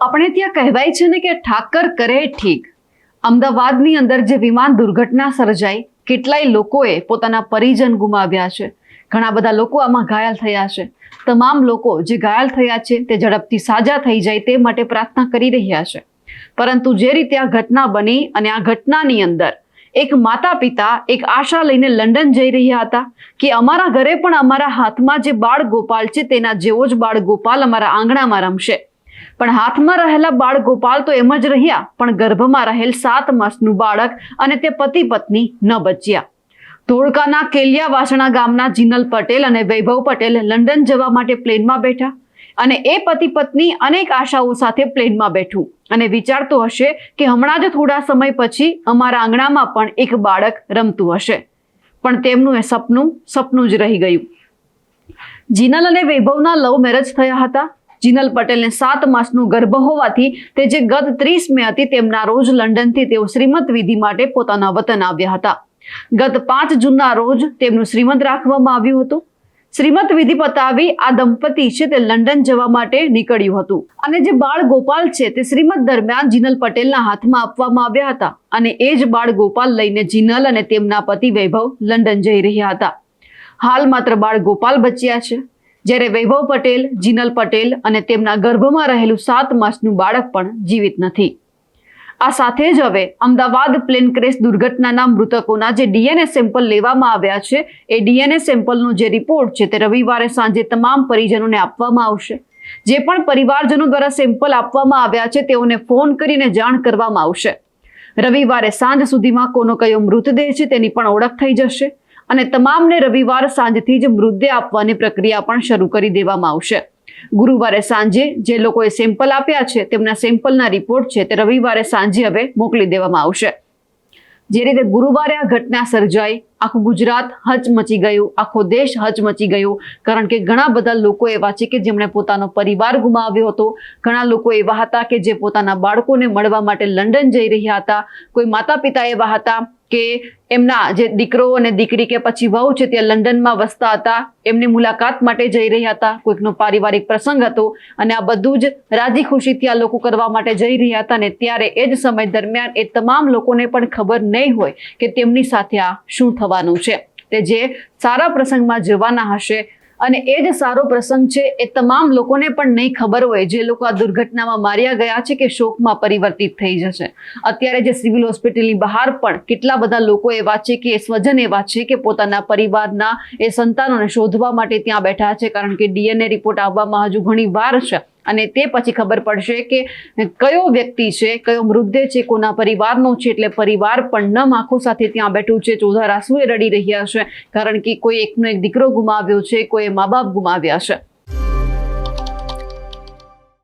આપણે ત્યાં કહેવાય છે ને કે ઠાકર કરે ઠીક. અમદાવાદની અંદર જે વિમાન દુર્ઘટના સર્જાઈ, કેટલાય લોકોએ પોતાના પરિજન ગુમાવ્યા છે. ઘણા બધા લોકો આમાં ઘાયલ થયા છે. તમામ લોકો જે ઘાયલ થયા છે તે ઝડપથી સાજા થઈ જાય તે માટે પ્રાર્થના કરી રહ્યા છે. પરંતુ જે રીતે આ ઘટના બની અને આ ઘટનાની અંદર એક માતા પિતા એક આશા લઈને લંડન જઈ રહ્યા હતા કે અમારા ઘરે પણ અમારા હાથમાં જે બાળ ગોપાલ છે તેના જેવો જ બાળ ગોપાલ અમારા આંગણામાં રમશે. પણ હાથમાં રહેલા બાળ ગોપાલ તો એમ જ રહ્યા, પણ ગર્ભમાં રહેલ સાત માસનું બાળક અને તે પતિ પત્ની ન બચ્યા. ધોળકાના કેલિયા વાસણા ગામના જીનલ પટેલ અને વૈભવ પટેલ લંડન જવા માટે પ્લેનમાં બેઠા અને એ પતિ પત્ની અનેક આશાઓ સાથે પ્લેનમાં બેઠું. અને વિચારતો હશે કે હમણાં જ થોડા સમય પછી અમારા આંગણામાં પણ એક બાળક રમતું હશે. પણ તેમનું એ સપનું સપનું જ રહી ગયું. જીનલ અને વૈભવના લવ મેરેજ થયા હતા. જીનલ પટેલને સાત માસનું ગર્ભ હોવાથી તે જે ગત ત્રીસ મે હતી તેમના રોજ લંડનથી તેઓ શ્રીમત વિધિ માટે પોતાના વતન આવ્યા હતા. ગત પાંચ જૂનના રોજ તેમનું શ્રીમંત રાખવામાં આવ્યું હતું. શ્રીમત વિધિ પતાવી આ દંપતી છે તે લંડન જવા માટે નીકળ્યું હતું. અને જે બાળ ગોપાલ છે તે શ્રીમત દરમિયાન જિનલ પટેલના હાથમાં આપવામાં આવ્યા હતા અને એ જ બાળ ગોપાલ લઈને જિનલ અને તેમના પતિ વૈભવ લંડન જઈ રહ્યા હતા. હાલ માત્ર બાળ ગોપાલ બચ્યા છે. જ્યારે વૈભવ પટેલ, જીનલ પટેલ અને તેમના ગર્ભમાં રહેલું સાત માસનું બાળક પણ જીવિત નથી. આ સાથે જ હવે અમદાવાદ પ્લેન ક્રેશ દુર્ઘટનાના મૃતકોના જે ડીએનએ સેમ્પલ લેવામાં આવ્યા છે, એ ડીએનએ સેમ્પલનો જે રિપોર્ટ છે તે રવિવારે સાંજે તમામ પરિજનોને આપવામાં આવશે. જે પણ પરિવારજનો દ્વારા સેમ્પલ આપવામાં આવ્યા છે, તેઓને ફોન કરીને જાણ કરવામાં આવશે. રવિવારે સાંજ સુધીમાં કોનો કયો મૃતદેહ છે તેની પણ ઓળખ થઈ જશે. અને તમામને રવિવાર સાંજથી જ મૃતદેહ આપવાની પ્રક્રિયા પણ શરૂ કરી દેવામાં આવશે. ગુરુવારે સાંજે જે લોકોએ સેમ્પલ આપ્યા છે, તેમના સેમ્પલના રિપોર્ટ છે તે રવિવારે સાંજે હવે મોકલી દેવામાં આવશે. જે રીતે ગુરુવારે આ ઘટના સર્જાઈ, આખું ગુજરાત હચમચી ગયું, આખો દેશ હચમચી ગયો, કારણ કે ઘણા બધા લોકો એવા છે કે જેમણે પોતાનો પરિવાર ગુમાવ્યો હતો, ઘણા લોકો એવા હતા કે જે પોતાના બાળકોને મળવા માટે લંડન જઈ રહ્યા હતા, કોઈ માતા પિતા એવા હતા કે એમના જે દીકરો અને દીકરી કે પછી વહુ છે તે લંડનમાં વસતા હતા, એમની મુલાકાત માટે જઈ રહ્યા હતા. કોઈકનો પારિવારિક પ્રસંગ હતો અને આ બધું જ રાજી ખુશીથી આ લોકો કરવા માટે જઈ રહ્યા હતા ને ત્યારે એ જ સમય દરમિયાન એ તમામ લોકોને પણ ખબર નહીં હોય કે તેમની સાથે આ શું થવાનું છે. તે જે સારા પ્રસંગમાં જવાના હશે અને એ જ સારો પ્રસંગ છે, એ તમામ લોકોને પણ નહીં ખબર હોય. જે લોકો આ દુર્ઘટનામાં માર્યા ગયા છે કે શોકમાં પરિવર્તિત થઈ જશે. અત્યારે જે સિવિલ હોસ્પિટલની બહાર પણ કેટલા બધા લોકો એવા છે કે સ્વજન એવા છે કે પોતાના પરિવારના એ સંતાનોને શોધવા માટે ત્યાં બેઠા છે. કારણ કે ડીએનએ રિપોર્ટ આવવામાં હજુ ઘણી વાર છે. અને તે પછી ખબર પડશે કે કયો વ્યક્તિ છે, કયો મૃતદેહ છે, કોના પરિવારનો છે, એટલે પરિવાર પણ નમ આંખો સાથે ત્યાં બેઠું છે ચોધાર આંસુએ રડી રહ્યા છે, કારણ કે કોઈ એકનો એક દીકરો ગુમાવ્યો છે, કોઈ મા બાપ ગુમાવ્યા છે.